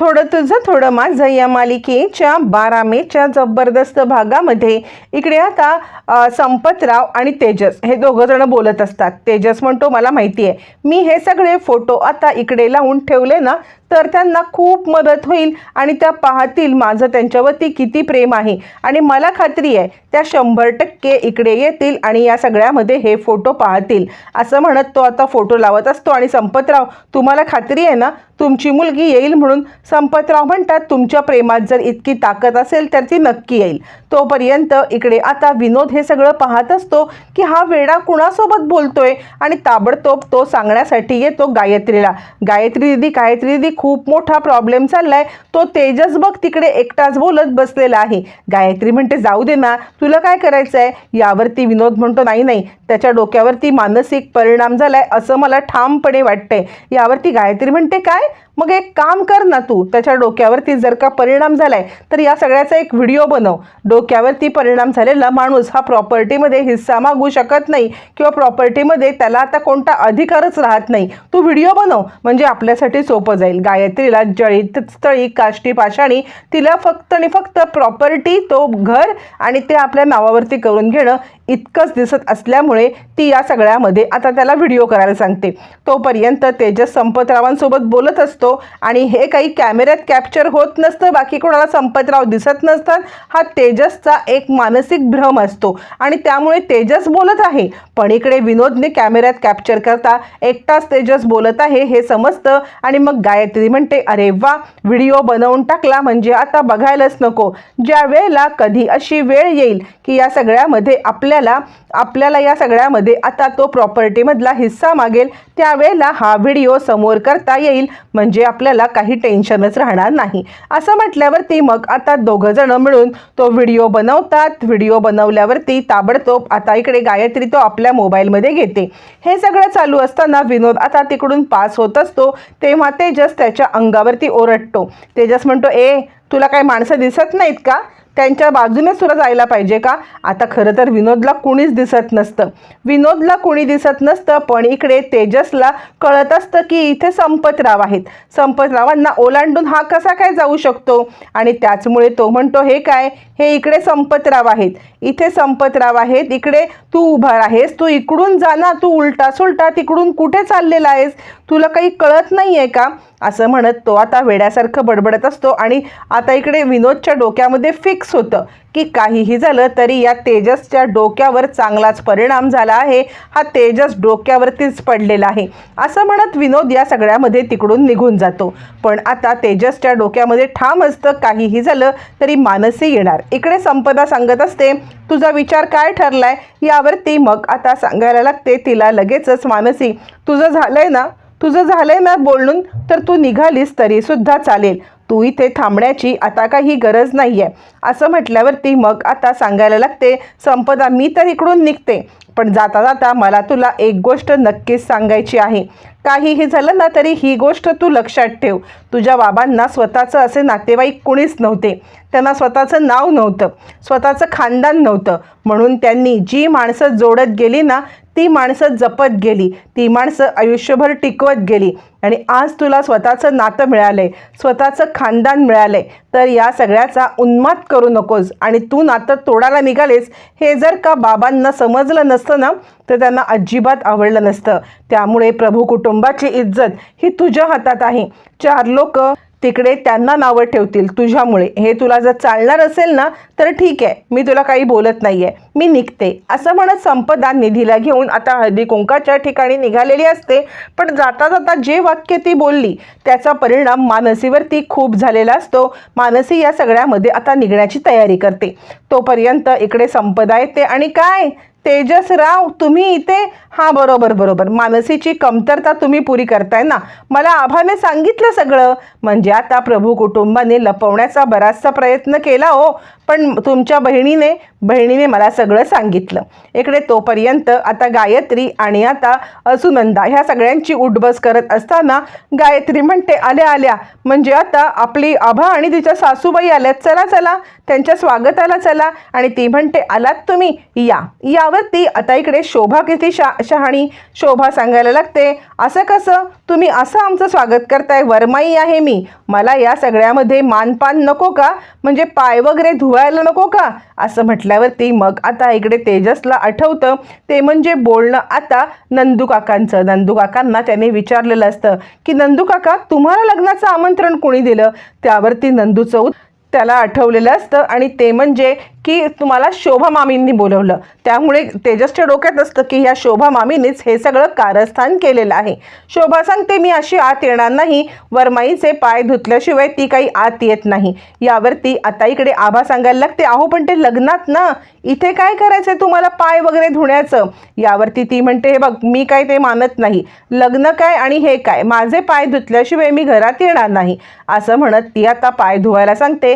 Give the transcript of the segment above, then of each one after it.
थोडं तुझं थोडं माझं या मालिकेच्या बारा मेच्या जबरदस्त भागामध्ये. इकडे आता संपतराव आणि तेजस हे दोघं जण बोलत असतात. तेजस म्हणतो मला माहिती आहे मी हे सगळे फोटो आता इकडे लावून ठेवले ना तर त्यांना खूप मदत होईल आणि त्या पाहतील माझं त्यांच्यावरती किती प्रेम आहे. आणि मला खात्री आहे त्या शंभर टक्के इकडे येतील आणि या सगळ्यामध्ये हे फोटो पाहतील. असं म्हणत तो आता फोटो लावत असतो. आणि संपतराव तुम्हाला खात्री आहे ना? तुमची मुलगी येईल म्हणून संपतराव म्हणतात तुमच्या प्रेमात जर इतकी ताकद असेल तर ती नक्की येईल. तोपर्यंत इकडे आता विनोद हे सगळं पाहत असतो की हा वेडा कुणासोबत बोलतोय? आणि ताबडतोब तो सांगण्यासाठी येतो गायत्रीला. गायत्री दिदी गायत्री दिदी खूप मोठा प्रॉब्लेम चाललाय. तो तेजस बघ तिकडे एकटाच बोलत बसलेला आहे. गायत्री म्हणते जाऊ दे ना तुला काय करायचं आहे यावरती विनोद म्हणतो नाही नाही त्याच्या डोक्यावरती मानसिक परिणाम झालाय असं मला ठामपणे वाटतंय. यावरती गायत्री म्हणते काय? मग एक काम कर ना तू त्याच्या डोक्यावरती जर का परिणाम झालाय तर या सगळ्याचा एक व्हिडिओ बनव. डोक्यावरती परिणाम झालेला माणूस हा प्रॉपर्टीमध्ये हिस्सा मागू शकत नाही किंवा प्रॉपर्टीमध्ये त्याला आता कोणता अधिकारच राहत नाही. तू व्हिडिओ बनव म्हणजे आपल्यासाठी सोपं जाईल. गायत्रीला जळीत स्थळी काष्टी पाषाणी तिला फक्त आणि फक्त प्रॉपर्टी तो घर आणि ते आपल्या नावावरती करून घेणं इतकंच दिसत असल्यामुळे ती या सगळ्यामध्ये आता त्याला व्हिडिओ करायला सांगते. तोपर्यंत तेजस संपतरावांसोबत बोलत असतो आणि हे काही कॅमेऱ्यात कॅप्चर होत नसतं बाकी कोणाला संपतराव दिसत नसतात हा तेजसचा एक मानसिक भ्रम असतो. आणि त्यामुळे तेजस बोलत आहे. पण इकडे विनोदने कॅमेऱ्यात कॅप्चर करता एकटाच तेजस बोलत आहे हे समजतं. आणि मग गायत्री म्हणते अरे वा व्हिडिओ बनवून टाकला म्हणजे आता बघायलाच नको. ज्या वेळेला कधी अशी वेळ येईल की या सगळ्यामध्ये आपल्या आपल्याला आपल्याला या सगळ्यामध्ये आता तो प्रॉपर्टीमधला हिस्सा मागेल त्यावेळेला हा व्हिडिओ समोर करता येईल म्हणजे आपल्याला काही टेन्शनच राहणार नाही. असं म्हटल्यावरती मग आता दोघंजणं मिळून तो व्हिडिओ बनवतात. व्हिडिओ बनवल्यावरती ताबडतोब आता इकडे गायत्री तो आपल्या मोबाईलमध्ये घेते. हे सगळं चालू असताना विनोद आता तिकडून पास होत असतो तेव्हा तेजस त्याच्या अंगावरती ओरडतो. तेजस म्हणतो ए तुला काही माणसं दिसत नाहीत का? त्यांच्या बाजूने सुद्धा जायला पाहिजे का? आता खरं तर विनोदला कुणीच दिसत नसतं. विनोदला कुणी दिसत नसतं पण इकडे तेजसला कळत असतं की इथे संपतराव आहेत. संपतरावांना ओलांडून हा कसा काय जाऊ शकतो? आणि त्याचमुळे तो म्हणतो हे काय? हे इकडे संपतराव आहेत. इथे संपतराव आहेत. इकडे तू उभा आहेस तू इकडून जा ना. तू उलटा सुलटा तिकडून कुठे चाललेला आहेस? तुला काही कळत नाही आहे का? असं म्हणत तो आता वेड्यासारखं बडबडत असतो आणि आता इकडे विनोदच्या डोक्यामध्ये फिक्स होतं की काहीही झालं तरी या तेजसच्या डोक्यावर चांगलाच परिणाम झाला आहे. हा तेजस डोक्यावरतीच पडलेला आहे. असं म्हणत विनोद या सगळ्यामध्ये तिकडून निघून जातो. पण आता तेजसच्या डोक्यामध्ये ठाम असतं काहीही झालं तरी मानसी येणार. इकडे संपदा सांगत असते तुझा विचार काय ठरलाय? यावरती मग आता सांगायला लागते तिला लगेचच मानसी तुझं झालंय ना? तुझं झालंय ना बोलून तर तू निघालीस तरीसुद्धा चालेल. तू इथे थांबण्याची आता काही गरज नाही आहे असं म्हटल्यावरती मग आता सांगायला लागते संपदा मी तर इकडून निघते. पण जाता जाता मला तुला एक गोष्ट नक्कीच सांगायची आहे. काहीही झालं ना तरी ही गोष्ट तू लक्षात ठेव. तुझ्या बाबांना स्वतःचं असे नातेवाईक कुणीच नव्हते. त्यांना स्वतःचं नाव नव्हतं स्वतःचं खानदान नव्हतं. म्हणून त्यांनी जी माणसं जोडत गेली ना ती माणसं जपत गेली ती माणसं आयुष्यभर टिकवत गेली. आणि आज तुला स्वतःचं नातं मिळालंय स्वतःचं खानदान मिळालंय. तर या सगळ्याचा उन्माद करू नकोस आणि तू नातं तोडायला निघालेस हे जर का बाबांना समजलं नसतं ना तर त्यांना अजिबात आवडलं नसतं. त्यामुळे प्रभू कुटुंबाची इज्जत ही तुझ्या हातात आहे. चार लोक तिकडे त्यांना नावं ठेवतील तुझ्यामुळे. हे तुला जर चालणार असेल ना तर ठीक आहे. मी तुला काही बोलत नाही आहे मी निघते. असं म्हणत संपदा निधीला घेऊन आता हळदी कुंकाच्या ठिकाणी निघालेली असते. पण जाता जाता जे वाक्य ती बोलली त्याचा परिणाम मानसीवरती खूप झालेला असतो. मानसी या सगळ्यामध्ये आता निघण्याची तयारी करते. तोपर्यंत इकडे संपदा येते. आणि काय? तेजसराव तुम्ही इथे? हां बरोबर बरोबर. मानसीची कमतरता तुम्ही पुरी करताय ना. मला आभाने सांगितलं सगळं. म्हणजे आता प्रभू कुटुंबाने लपवण्याचा बराचसा प्रयत्न केला हो. पण तुमच्या बहिणीने बहिणीने मला सगळं सांगितलं. इकडे तोपर्यंत आता गायत्री आणि आता सुनंदा ह्या सगळ्यांची उठबस करत असताना गायत्री म्हणते आल्या आल्या. म्हणजे आता आपली आभा आणि तिच्या सासूबाई आल्यात. चला चला. त्यांच्या स्वागताला चला. आणि ती म्हणते आलात तुम्ही? या. यावरती आता इकडे शोभा किती शा शहाणी शोभा सांगायला लागते असं कसं? तुम्ही असं आमचं स्वागत करताय? वरमाई आहे मी. मला या सगळ्यामध्ये मानपान नको का? म्हणजे पाय वगैरे धुवायला नको का? असं म्हटल्यावरती मग आता इकडे तेजसला आठवतं. ते म्हणजे बोलणं आता नंदू काकांचं. नंदू काकांना त्याने विचारलेलं असतं की नंदू काका तुम्हाला लग्नाचं आमंत्रण कोणी दिलं? त्यावरती नंदूचं त्याला आठवलेलं असतं. आणि ते म्हणजे की तुम्हाला शोभा मामींनी बोलवलं. त्यामुळे तेजसच्या डोक्यात असतं की ह्या शोभा मामीनीच हे सगळं कारस्थान केलेलं आहे. शोभा सांगते मी अशी आत येणार नाही. वरमाईचे पाय धुतल्याशिवाय ती काही आत येत नाही. यावरती आता इकडे आभा सांगायला लागते अहो पण ते लग्नात ना इथे काय करायचं तुम्हाला पाय वगैरे धुण्याचं? यावरती ती म्हणते हे बघ मी काय ते मानत नाही. लग्न काय आणि हे काय? माझे पाय धुतल्याशिवाय मी घरात येणार नाही. असं म्हणत ती आता पाय धुवायला सांगते.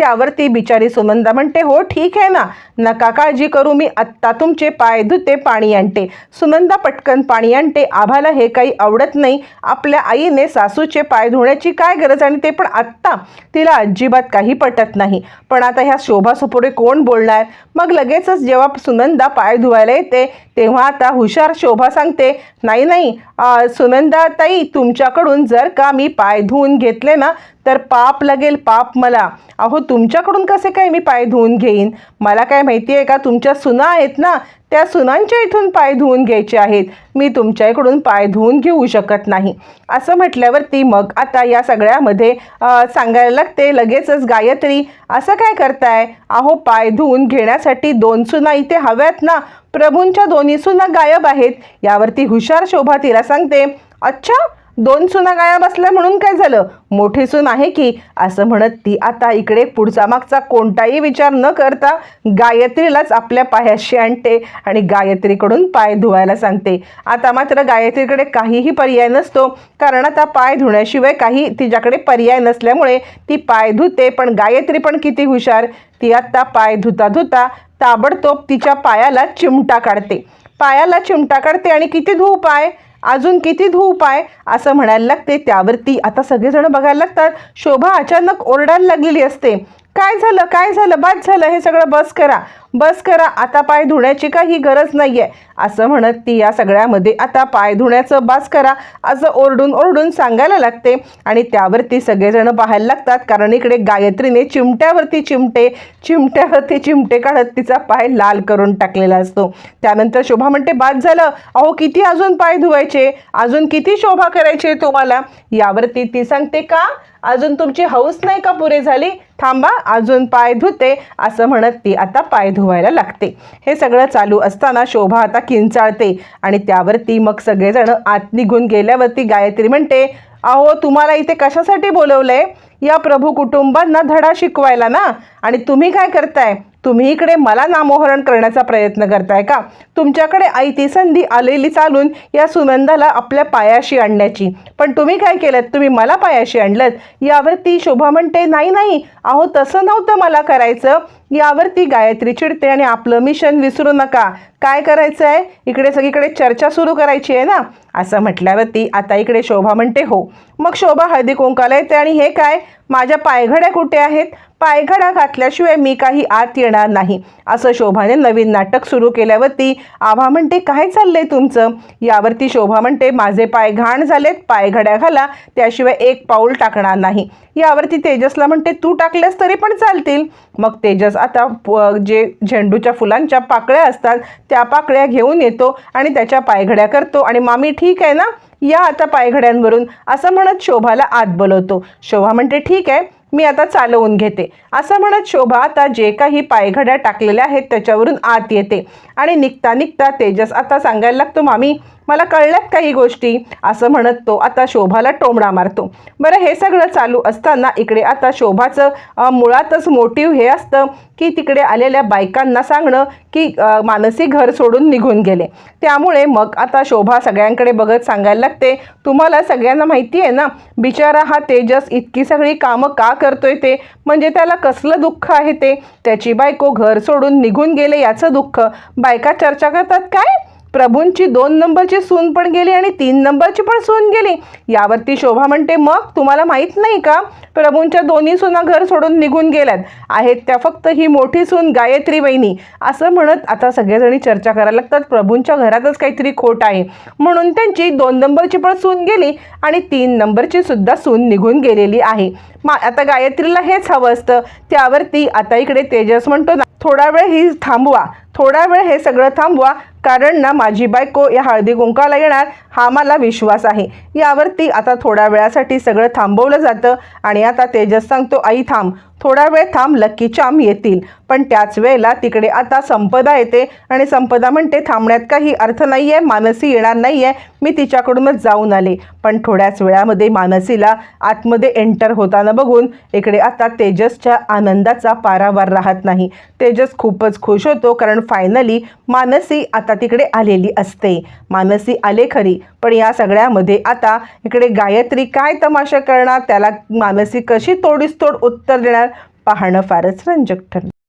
त्यावरती बिचारी सुनंदा म्हणते हो ठीक आहे ना. नका काळजी करू मी आत्ता तुमचे पाय धुते पाणी आणते. सुनंदा पटकन पाणी आणते. आभाला हे काही आवडत नाही. आपल्या आईने सासूचे पाय धुण्याची काय गरज आणि ते पण आत्ता तिला अजिबात काही पटत नाही. पण आता ह्या शोभासुपुढे कोण बोलणार? मग लगेचच जेव्हा सुनंदा पाय धुवायला येते तेव्हा आता हुशार शोभा सांगते नाही नाही सुनंदा ताई तुमच्याकडून जर का मी पाय धुवून घेतले ना तर पाप लागेल पाप मला. अहो तुमच्याकडून कसे काय मी पाय धुवून घेईन? मला काय माहिती आहे का? तुमच्या सुना आहेत ना त्या सुनांच्या इथून पाय धुवून घ्यायचे आहेत. मी तुमच्या इकडून पाय धुवून घेऊ शकत नाही. असं म्हटल्यावरती मग आता या सगळ्यामध्ये सांगायला लागते लगेचच गायत्री असं काय करताय? अहो पाय धुवून घेण्यासाठी दोन सुना इथे हव्यात ना. प्रभूंच्या दोन्ही सुना गायब आहेत. यावरती हुशार शोभा तिला सांगते अच्छा दोन सुना गाया बसल्या म्हणून काय झालं? मोठी सून आहे की? असं म्हणत ती आता इकडे पुढचा मागचा कोणताही विचार न करता गायत्रीलाच आपल्या पायाशी आणते आणि गायत्रीकडून पाय धुवायला सांगते. आता मात्र गायत्रीकडे काहीही पर्याय नसतो. कारण आता पाय धुण्याशिवाय काही तिच्याकडे पर्याय नसल्यामुळे ती पाय धुते पण गायत्री पण किती हुशार. ती आत्ता पाय धुता धुता ताबडतोब तिच्या पायाला चिमटा काढते. पायाला चिमटा काढते आणि किती धुऊ पाय अजून किती धूप आहे असं म्हणायला लागते. त्यावरती आता सगळेजण बघायला लागतात शोभा अचानक ओरडायला लागलेली असते. काय झालं? काय झालं? बाद झालं? हे सगळं बस करा. बस करा आता पाय धुण्याची काही गरज नाही आहे असं म्हणत ती या सगळ्यामध्ये आता पाय धुण्याचं बास करा असं ओरडून ओरडून सांगायला लागते. आणि त्यावरती सगळेजण पाहायला लागतात कारण इकडे गायत्रीने चिमट्यावरती चिमटे चिमट्यावरती चिमटे काढत तिचा पाय लाल करून टाकलेला असतो. त्यानंतर शोभा म्हणते बाद झालं. अहो किती अजून पाय धुवायचे? अजून किती शोभा करायची तुम्हाला? यावरती ती सांगते का? अजून तुमची हौस नाही का पुरे झाली? थांबा अजून पाय धुते. असं म्हणत ती आता पाय धुवायला लागते. हे सगळं चालू असताना शोभा आता किंचाळते आणि त्यावरती मग सगळेजण आत निघून गेल्यावरती गायत्री म्हणते अहो तुम्हाला इथे कशासाठी बोलवलंय? या प्रभू कुटुंबांना धडा शिकवायला ना? आणि तुम्ही काय करताय? तुम्ही इकडे मला नामोहरण करण्याचा प्रयत्न करताय का? तुमच्याकडे आई ती संधी आलेली चालून या सुनंदाला आपल्या पायाशी आणण्याची. पण तुम्ही काय केलं तुम्ही मला पायाशी आणलं यावरती शोभा म्हणते नाही नाही. अहो तसं नव्हतं मला करायचं. यावरती गायत्री चिडते आणि आपलं मिशन विसरू नका. काय करायचं आहे इकडे सगळीकडे चर्चा सुरू करायची आहे ना? असं म्हटल्यावरती आता इकडे शोभा म्हणते हो. मग शोभा हळदी कुंकाला येते आणि हे काय? माझ्या पायघड्या कुठे आहेत? पायघड्या घातल्याशिवाय मी काही आत येणार नाही. असं शोभाने नवीन नाटक सुरू केल्यावरती आभा म्हणते काय चाललंय तुमचं? यावरती शोभा म्हणते माझे पाय घाण झालेत पायघड्या घाला त्याशिवाय एक पाऊल टाकणार नाही. यावरती तेजसला म्हणते तू टाकल्यास तरी पण चालतील. मग तेजस आता प- जे झेंडूच्या फुलांच्या पाकळ्या असतात त्या पाकळ्या घेऊन येतो आणि त्याच्या पायघड्या करतो आणि मामी ठीक आहे ना? या आता पायघड्यांवरून. असं म्हणत शोभाला आत बोलवतो. शोभा म्हणते ठीक आहे. मी आता चालवून घेते. असं म्हणत शोभा आता जे काही पायघड्या टाकलेल्या आहेत त्याच्यावरून आत येते. आणि निघता निघता तेजस आता सांगायला लागतो मामी मला कळल्यात काही गोष्टी. असं म्हणत तो आता शोभाला टोमडा मारतो. बरं हे सगळं चालू असताना इकडे आता शोभाचं मुळातच मोटिव्ह हे असतं की तिकडे आलेल्या बायकांना सांगणं की मानसी घर सोडून निघून गेले. त्यामुळे मग आता शोभा सगळ्यांकडे बघत सांगायला लागते तुम्हाला सगळ्यांना माहिती आहे ना बिचारा हा तेजस इतकी सगळी कामं का करतोय ते? म्हणजे त्याला कसलं दुःख आहे ते? त्याची बायको घर सोडून निघून गेले याचं दुःख? बायका चर्चा करतात काय? प्रभूंची दोन नंबरची सून पण गेली आणि तीन नंबरची पण सून गेली. यावरती शोभा म्हणते मग तुम्हाला माहीत नाही का? प्रभूंच्या दोन्ही सुना घर सोडून निघून गेल्यात. आहेत त्या फक्त ही मोठी सून गायत्री वहिनी. असं म्हणत आता सगळेजणी चर्चा करायला लागतात. प्रभूंच्या घरातच काहीतरी खोट आहे. म्हणून त्यांची दोन नंबरची पण सून गेली आणि तीन नंबरची सुद्धा सून निघून गेलेली आहे. मा आता गायत्रीला हेच हवं असतं. त्यावरती आता इकडे तेजस म्हणतो ना थोडा वेळ ही थांबवा. थोडा वेळ हे सगळं थांबवा. कारण ना माझी बायको या हळदी कुंकाला येणार हा मला विश्वास आहे. यावरती आता थोड्या वेळासाठी सगळं थांबवलं जातं आणि आता तेजस सांगतो आई थांब थोडा वेळ थांब लक्की चाम येतील. पण त्याच वेळेला तिकडे आता संपदा येते आणि संपदा म्हणते थांबण्यात काही अर्थ नाही आहे मानसी येणार नाही आहे मी तिच्याकडूनच जाऊन आले. पण थोड्याच वेळामध्ये मानसीला आतमध्ये एंटर होताना बघून इकडे आता तेजसच्या आनंदाचा पारावार राहत नाही. तेजस खूपच खुश होतो कारण फायनली मानसी आता तिकडे आलेली असते. मानसी आले खरी पण या सगळ्यामध्ये आता इकडे गायत्री काय तमाशा करणार? त्याला मानसी कशी तोडीस तोड उत्तर देणार? पाहणं फारच रंजक ठरलं.